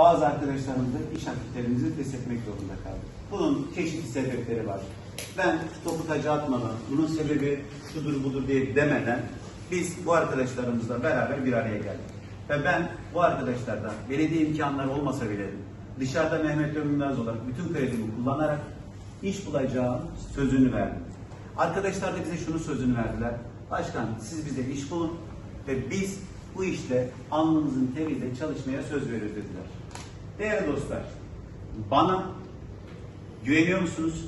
bazı arkadaşlarımız da iş aktivitelerimizi test etmek zorunda kaldık. Bunun çeşitli sebepleri var. Ben topu taca atmadan, bunun sebebi şudur budur diye demeden biz bu arkadaşlarımızla beraber bir araya geldik. Ve ben bu arkadaşlardan belediye imkanları olmasa bile dışarıda Mehmet Ömürmez olarak bütün kredimi kullanarak iş bulacağım sözünü verdim. Arkadaşlar da bize şunu sözünü verdiler. Başkan siz bize iş bulun ve biz bu işte alnımızın teriyle çalışmaya söz veriyoruz dediler. Değerli dostlar, bana güveniyor musunuz?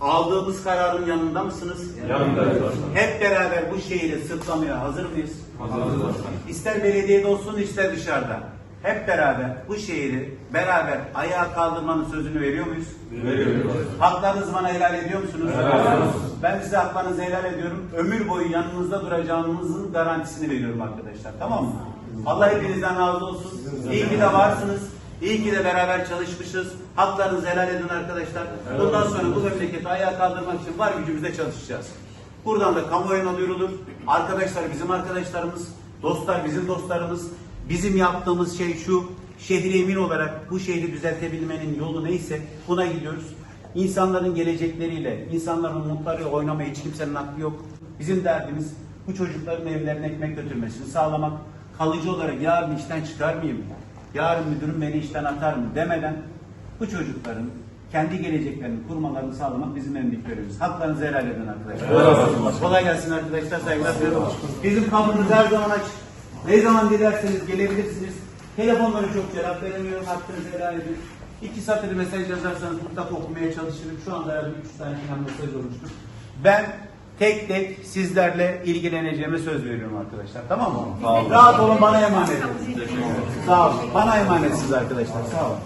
Aldığımız kararın yanında mısınız? Yanındayız. Hep beraber bu şehri sırtlamaya hazır mıyız? Hazırız başkanım. İster belediyede olsun ister dışarıda. Hep beraber bu şehri beraber ayağa kaldırmanın sözünü veriyor muyuz? Veriyoruz. Haklarınızı bana helal ediyor musunuz? Helal. Ben size haklarınızı helal ediyorum. Ömür boyu yanınızda duracağımızın garantisini veriyorum arkadaşlar. Tamam mı? Allah hepinizden razı olsun. İyi ki de varsınız. İyi ki de beraber çalışmışız. Haklarınızı helal edin arkadaşlar. Bundan sonra bu memleketi ayağa kaldırmak için var gücümüzle çalışacağız. Buradan da kamuoyuna duyurulur. Arkadaşlar bizim arkadaşlarımız, dostlar bizim dostlarımız. Bizim yaptığımız şey şu. Şehri emin olarak bu şehri düzeltebilmenin yolu neyse buna gidiyoruz. İnsanların gelecekleriyle, insanların umutlarıyla oynamaya hiç kimsenin hakkı yok. Bizim derdimiz bu çocukların evlerine ekmek götürmesini sağlamak. Kalıcı olarak yarın işten çıkar mıyım? Yarın müdürüm beni işten atar mı demeden bu çocukların kendi geleceklerini kurmalarını sağlamak bizim en büyük görevimiz. Haklarınızı helal edin arkadaşlar. Kolay gelsin arkadaşlar. Saygılar diliyorum. Bizim kapımız her zaman açık. Ne zaman dilerseniz gelebilirsiniz. Telefonları çok cevap veremiyorum. Hakkınızı helal edin. İki satır mesaj yazarsanız mutlaka okumaya çalışırım. Şu anda herhalde üç tane falan mesaj olmuştur. Ben tek tek sizlerle ilgileneceğime söz veriyorum arkadaşlar. Tamam mı? Sağ olun. Rahat olun bana emanet edin. Sağ olun. Bana emanetsiniz arkadaşlar. Sağ olun.